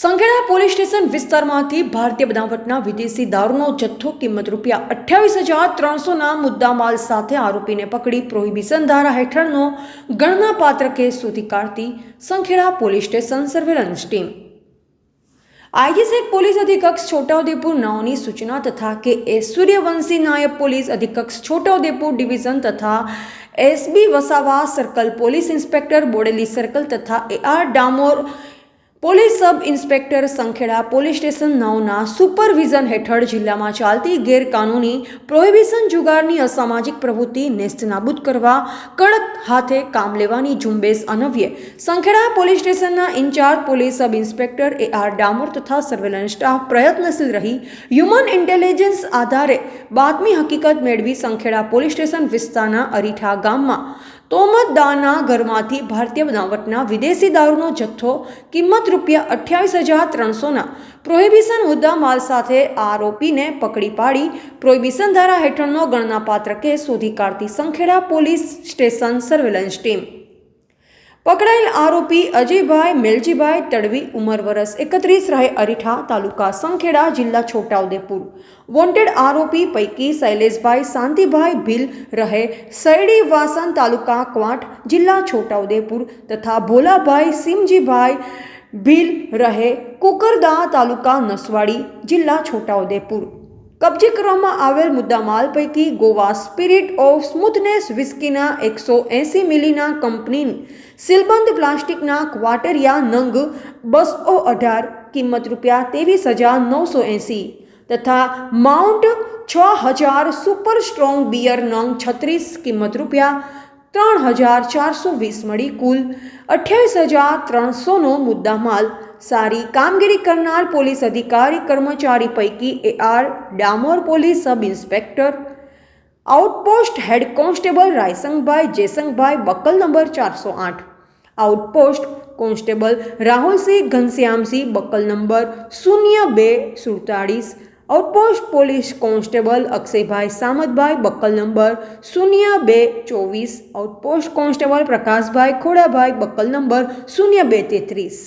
Sankheda police station વિસ્તારમાંથી ભારતીય બનાવટના વિદેશી દારૂનો જથ્થો કિંમત રૂપિયા અઠ્યાવીસ હજાર ત્રણસોના મુદ્દામાલ સાથે આરોપીને પકડી પ્રોહિબિશન ધારા હેઠળનો ગણનાપાત્ર કેસ શોધી કાઢતી Sankheda police station surveillance team. આઈજીસેક police અધિકક્ષ છોટાઉદેપુર નાઓની સૂચના તથા કે એસ સૂર્યવંશી નાયબ પોલીસ અધિકક્ષ છોટાઉદેપુર ડિવિઝન તથા SB Vasava circle police inspector Bodeli circle તથા AR Damor police sub inspector Sankheda police station નવના supervision હેઠળ જિલ્લામાં ચાલતી ગેરકાનૂની પ્રોહિબિશન જુગારની અસામાજિક પ્રવૃત્તિ નેસ્તનાબૂદ કરવા કડક હાથે કામ લેવાની ઝુંબેશ અનવ્યે. સંખેડા પોલીસ સ્ટેશનના incharge police sub inspector A R Damor તથા સર્વેલન્સ સ્ટાફ પ્રયત્નશીલ રહી હ્યુમન ઇન્ટેલિજન્સ આધારે બાતમી હકીકત મેળવી સંખેડા પોલીસ સ્ટેશન વિસ્તારના અરીઠા ગામમાં તોમતદારના ઘરમાંથી ભારતીય બનાવટના વિદેશી દારૂનો જથ્થો કિંમત રૂપિયા અઠ્યાવીસ હજાર ત્રણસોના પ્રોહિબિશન મુદ્દા માલ સાથે આરોપીને પકડી પાડી પ્રોહિબિશન ધારા હેઠળનો ગણનાપાત્ર કેસ શોધી કાઢતી Sankheda police station surveillance team. પકડાયેલ આરોપી અજયભાઈ મેલજીભાઈ તડવી ઉંમર વર્ષ એકત્રીસ રહે અરીઠા તાલુકા સંખેડા જિલ્લા છોટાઉદેપુર વોન્ટેડ આરોપી પૈકી શૈલેષભાઈ શાંતિભાઈ ભીલ રહે સૈડી વાસણ તાલુકા ક્વાંટ જિલ્લા છોટાઉદેપુર તથા ભોલાભાઈ સિમજીભાઈ ભીલ રહે કુકરદા તાલુકા નસવાડી જિલ્લા છોટાઉદેપુર કબજે કરવામાં આવેલ મુદ્દામાલ પૈકી ગોવા સ્પિરિટ ઓફ સ્મૂથનેસ વિસ્કીના એકસો એંસી મિલીના કંપનીની સીલબંધ પ્લાસ્ટિકના ક્વાટરિયા નંગ બસો અઢાર કિંમત રૂપિયા ત્રેવીસ હજાર નવસો એંસી તથા માઉન્ટ છ હજાર સુપર સ્ટ્રોંગ બિયર નંગ છત્રીસ કિંમત રૂપિયા ત્રણ હજાર ચારસો વીસ મળી કુલ અઠ્યાવીસ હજાર ત્રણસોનો મુદ્દામાલ સારી કામગીરી કરનાર પોલીસ અધિકારી કર્મચારી પૈકી A R Damor police sub inspector outpost head constable Raysangbhai Jesangbhai buckle number ચારસો આઠ outpost constable Rahulsinh Ghanshyamsinh buckle number શૂન્ય બે સુડતાળીસ outpost police constable Akshaybhai Samatbhai buckle number શૂન્ય બે ચોવીસ outpost constable Prakashbhai Khodabhai buckle number શૂન્ય બે તેત્રીસ